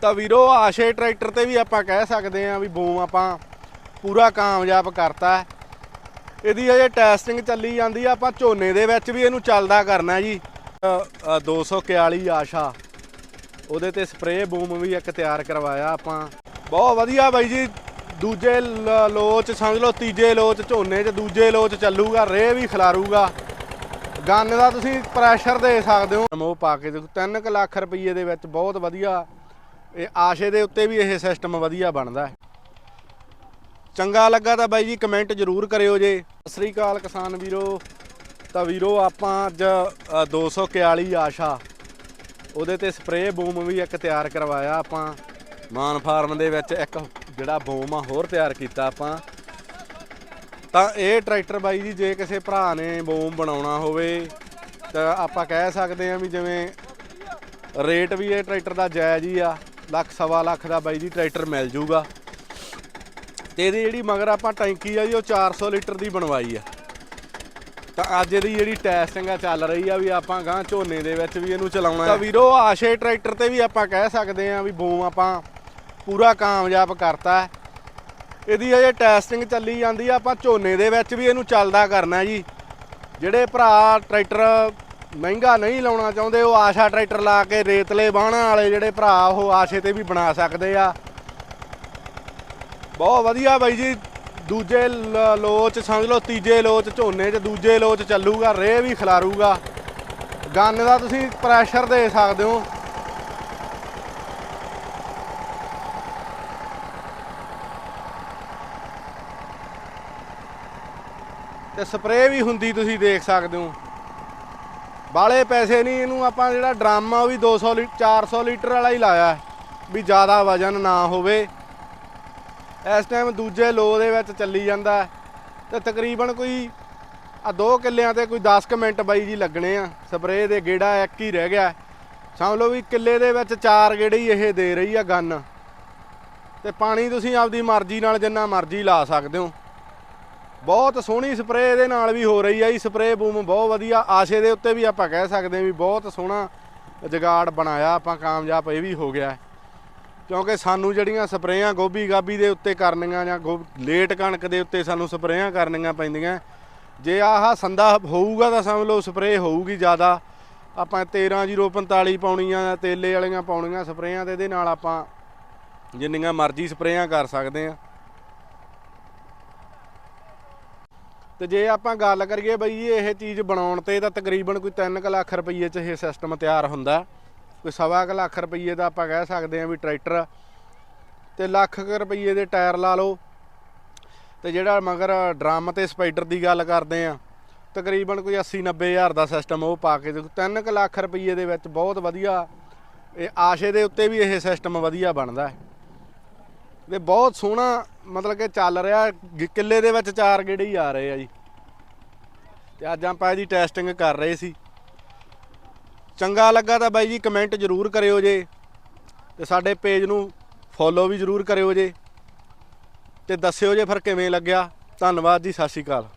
ਤਾਂ ਵੀਰੋ ਆਸ਼ੇ ਟਰੈਕਟਰ ਤੇ ਵੀ ਆਪਾਂ ਕਹਿ ਸਕਦੇ ਆਂ ਵੀ ਬੂਮ ਆਪਾਂ ਪੂਰਾ ਕਾਮਯਾਬ ਕਰਤਾ ਇਹਦੀ ਅਜੇ ਟੈਸਟਿੰਗ ਚੱਲੀ ਜਾਂਦੀ ਆ ਆਪਾਂ ਝੋਨੇ ਦੇ ਵਿੱਚ ਵੀ ਇਹਨੂੰ ਚੱਲਦਾ ਕਰਨਾ ਜੀ। ਅ, ਅ, 241 ਆਸ਼ਾ। ਉਹਦੇ ਤੇ ਸਪਰੇਅ ਬੂਮ ਵੀ ਇੱਕ ਤਿਆਰ ਕਰਵਾਇਆ ਆਪਾਂ। ਬਹੁਤ ਵਧੀਆ ਬਾਈ ਜੀ ਦੂਜੇ ਲੋਚ ਸਮਝ ਲਓ ਤੀਜੇ ਲੋਚ ਝੋਨੇ 'ਚ ਦੂਜੇ ਲੋਚ ਚੱਲੂਗਾ ਰੇ ਵੀ ਖਿਲਾਰੂਗਾ। ਗੰਨ ਦਾ ਤੁਸੀਂ ਪ੍ਰੈਸ਼ਰ ਦੇ ਸਕਦੇ ਹੋ। ਮੋਹ ਪਾ ਕੇ ਦੇਖੋ 3 ਲੱਖ ਰੁਪਏ ਦੇ ਵਿੱਚ ਬਹੁਤ ਵਧੀਆ ਇਹ ਆਸ਼ੇ ਦੇ ਉੱਤੇ ਵੀ ਇਹ ਸਿਸਟਮ ਵਧੀਆ ਬਣਦਾ ਹੈ। ਚੰਗਾ ਲੱਗਾ ਤਾਂ ਬਾਈ ਜੀ ਕਮੈਂਟ ਜ਼ਰੂਰ ਕਰਿਓ ਜੇ। ਸਤਿ ਸ੍ਰੀ ਅਕਾਲ ਕਿਸਾਨ ਵੀਰੋ। ਤਾਂ ਵੀਰੋ ਆਪਾਂ ਅੱਜ ਅ, 241 ਆਸ਼ਾ। ਉਹਦੇ ਤੇ ਸਪਰੇਅ ਬੂਮ ਵੀ ਇੱਕ ਤਿਆਰ ਕਰਵਾਇਆ ਆਪਾਂ। ਮਾਨ ਫਾਰਮ ਦੇ ਵਿੱਚ ਇੱਕ ਜਿਹੜਾ ਬੂਮ ਆ ਹੋਰ ਤਿਆਰ ਕੀਤਾ ਆਪਾਂ। ਤਾਂ ਇਹ ਟਰੈਕਟਰ ਬਾਈ ਜੀ ਜੇ ਕਿਸੇ ਭਰਾ ਨੇ ਬੂਮ ਬਣਾਉਣਾ ਹੋਵੇ ਤਾਂ ਆਪਾਂ ਕਹਿ ਸਕਦੇ ਹਾਂ ਵੀ ਜਿਵੇਂ ਰੇਟ ਵੀ ਇਹ ਟਰੈਕਟਰ ਦਾ ਜਾਇਜ਼ ਹੀ ਆ। ਲੱਖ ਸਵਾ ਲੱਖ ਦਾ ਬਾਈ ਜੀ ਟਰੈਕਟਰ ਮਿਲ ਜੂਗਾ। ਤੇ ਇਹਦੀ ਜਿਹੜੀ ਮਗਰ ਆਪਾਂ ਟੈਂਕੀ ਆ ਜੀ ਉਹ 400 ਲੀਟਰ ਦੀ ਬਣਵਾਈ ਆ। ਤਾਂ ਅੱਜ ਇਹਦੀ ਜਿਹੜੀ ਟੈਸਟਿੰਗ ਆ ਚੱਲ ਰਹੀ ਆ ਵੀ ਆਪਾਂ ਗਾਂ ਝੋਨੇ ਦੇ ਵਿੱਚ ਵੀ ਇਹਨੂੰ ਚਲਾਉਣਾ ਤਾਂ ਵੀਰੋ ਆਸ਼ੇ ਟਰੈਕਟਰ ਤੇ ਵੀ ਆਪਾਂ ਕਹਿ ਸਕਦੇ ਆ ਵੀ ਬੂਮ ਆਪਾਂ ਪੂਰਾ ਕਾਮਯਾਬ ਕਰਤਾ। ਇਹਦੀ ਅਜੇ ਟੈਸਟਿੰਗ ਚੱਲੀ ਜਾਂਦੀ ਆ ਆਪਾਂ ਝੋਨੇ ਦੇ ਵਿੱਚ ਵੀ ਇਹਨੂੰ ਚੱਲਦਾ ਕਰਨਾ ਜੀ। ਜਿਹੜੇ ਭਰਾ ਟਰੈਕਟਰ ਮਹਿੰਗਾ ਨਹੀਂ ਲਾਉਣਾ ਚਾਹੁੰਦੇ, ਉਹ ਆਸ਼ਾ ਟਰੈਕਟਰ ਲਾ ਕੇ ਰੇਤਲੇ ਬਾਹਣਾ ਵਾਲੇ ਜਿਹੜੇ ਭਰਾ, ਉਹ ਆਸ਼ੇ ਤੇ ਵੀ ਬਣਾ ਸਕਦੇ ਆ। ਬਹੁਤ ਵਧੀਆ ਬਾਈ ਜੀ, ਦੂਜੇ ਲ- ਲੋਚ ਸਮਝ ਲਓ, ਤੀਜੇ ਲੋਚ ਝੋਨੇ 'ਚ ਦੂਜੇ ਲੋਚ ਚੱਲੂਗਾ ਰੇ ਵੀ ਖਿਲਾਰੂਗਾ। ਗੰਨ ਦਾ ਤੁਸੀਂ ਪ੍ਰੈਸ਼ਰ ਦੇ ਸਕਦੇ ਹੋ। ਤੇ ਸਪਰੇਅ ਵੀ ਹੁੰਦੀ ਤੁਸੀਂ ਦੇਖ ਸਕਦੇ ਹੋ। ਬਾਲੇ ਪੈਸੇ ਨਹੀਂ, ਇਹਨੂੰ ਆਪਾਂ ਜਿਹੜਾ ਡਰਮ ਆ ਉਹ ਵੀ 200 ਲੀ 400 ਲੀਟਰ ਵਾਲਾ ਹੀ ਲਾਇਆ ਵੀ ਜ਼ਿਆਦਾ ਵਜਨ ਨਾ ਹੋਵੇ। ਇਸ ਟਾਈਮ ਦੂਜੇ ਲੋ ਦੇ ਵਿੱਚ ਚੱਲੀ ਜਾਂਦਾ ਹੈ, ਤੇ ਤਕਰੀਬਨ ਕੋਈ ਆ 2 ਕਿੱਲਿਆਂ ਤੇ ਕੋਈ 10 ਕੁ ਮਿੰਟ ਬਾਈ ਜੀ ਲੱਗਣੇ ਆ। ਸਪਰੇਅ ਦੇ ਗੇੜਾ ਇੱਕ ਹੀ ਰਹਿ ਗਿਆ ਸਮਝ ਲਓ ਵੀ ਕਿੱਲੇ ਦੇ ਵਿੱਚ ਚਾਰ ਗੇੜੇ ਹੀ ਇਹ ਦੇ ਰਹੀ ਆ ਗੰਨ। ਤੇ ਪਾਣੀ ਤੁਸੀਂ ਆਪਦੀ ਮਰਜ਼ੀ ਨਾਲ ਜਿੰਨਾ ਮਰਜ਼ੀ ਲਾ ਸਕਦੇ ਹੋ। ਬਹੁਤ ਸੋਹਣੀ ਸਪਰੇਅ ਇਹਦੇ ਨਾਲ ਵੀ ਹੋ ਰਹੀ ਆ ਜੀ। ਸਪਰੇਅ ਬੂਮ ਬਹੁਤ ਵਧੀਆ। ਆਸ਼ੇ ਦੇ ਉੱਤੇ ਵੀ ਆਪਾਂ ਕਹਿ ਸਕਦੇ ਹਾਂ ਵੀ ਬਹੁਤ ਸੋਹਣਾ ਜਗਾੜ ਬਣਾਇਆ, ਆਪਾਂ ਕਾਮਯਾਬ ਇਹ ਵੀ ਹੋ ਗਿਆ। ਕਿਉਂਕਿ ਸਾਨੂੰ ਜਿਹੜੀਆਂ ਸਪਰੇਆਂ ਗੋਭੀ ਗਾਭੀ ਦੇ ਉੱਤੇ ਕਰਨੀਆਂ ਜਾਂ ਗੋ- ਲੇਟ ਕਣਕ ਦੇ ਉੱਤੇ ਸਾਨੂੰ ਸਪਰੇਆਂ ਕਰਨੀਆਂ ਪੈਂਦੀਆਂ। ਜੇ ਆਹ ਸੰਦਾ ਹੋਊਗਾ ਤਾਂ ਸਮਝ ਲਓ ਸਪਰੇਅ ਹੋਊਗੀ ਜ਼ਿਆਦਾ। ਆਪਾਂ 13045 ਪਾਉਣੀਆਂ ਜਾਂ ਤੇਲੇ ਵਾਲੀਆਂ ਪਾਉਣੀਆਂ ਸਪਰੇਆਂ ਤੇ ਇਹਦੇ ਨਾਲ ਆਪਾਂ ਜਿੰਨੀਆਂ ਮਰਜ਼ੀ ਸਪਰੇਆਂ ਕਰ ਸਕਦੇ ਆ ਤੇ ਜੇ ਆਪਾਂ ਗੱਲ ਕਰੀਏ ਬਈ ਇਹ ਚੀਜ਼ ਬਣਾਉਣ ਤੇ ਤਾਂ ਤਕਰੀਬਨ ਕੋਈ 3 ਲੱਖ ਰੁਪਏ ਚ ਇਹ ਸਿਸਟਮ ਤਿਆਰ ਹੁੰਦਾ। ਕੋਈ ਸਵਾ ਕੁ ਲੱਖ ਰੁਪਏ ਦਾ ਆਪਾਂ ਕਹਿ ਸਕਦੇ ਹਾਂ ਵੀ ਟਰੈਕਟਰ। ਤੇ ਲੱਖ ਕੁ ਰੁਪਏ ਦੇ ਟਾਇਰ ਲਾ ਲਓ। ਤੇ ਜਿਹੜਾ ਮਗਰ ਡਰਮ ਤੇ ਸਪਾਈਡਰ ਦੀ ਗੱਲ ਕਰਦੇ ਆ ਤਕਰੀਬਨ ਕੋਈ 80 90 ਹਜ਼ਾਰ ਦਾ ਸਿਸਟਮ ਉਹ ਪਾ ਕੇ ਦੇਖੋ 3 ਕੁ ਲੱਖ ਰੁਪਏ ਦੇ ਵਿੱਚ ਬਹੁਤ ਵਧੀਆ। ਇਹ ਆਸ਼ੇ ਦੇ ਉੱਤੇ ਵੀ ਇਹ ਸਿਸਟਮ ਵਧੀਆ ਬਣਦਾ ਹੈ। ਤੇ ਬਹੁਤ ਸੋਹਣਾ ਮਤਲਬ ਕਿ ਚੱਲ ਰਿਹਾ ਕਿੱਲੇ ਦੇ ਵਿੱਚ ਚਾਰ ਗੇੜੇ ਹੀ ਆ ਰਹੇ ਆ ਜੀ। ਤੇ ਅੱਜ ਆਪਾਂ ਇਹਦੀ ਟੈਸਟਿੰਗ ਕਰ ਰਹੇ ਸੀ। ਚੰਗਾ ਲੱਗਾ ਤਾਂ ਬਾਈ ਜੀ ਕਮੈਂਟ ਜ਼ਰੂਰ ਕਰਿਓ ਜੇ। ਤੇ ਸਾਡੇ ਪੇਜ ਨੂੰ ਫੋਲੋ ਵੀ ਜ਼ਰੂਰ ਕਰਿਓ ਜੇ। ਤੇ ਦੱਸਿਓ ਜੇ ਫਿਰ ਕਿਵੇਂ ਲੱਗਿਆ। ਧੰਨਵਾਦ ਜੀ, ਸਤਿ ਸ਼੍ਰੀ ਅਕਾਲ।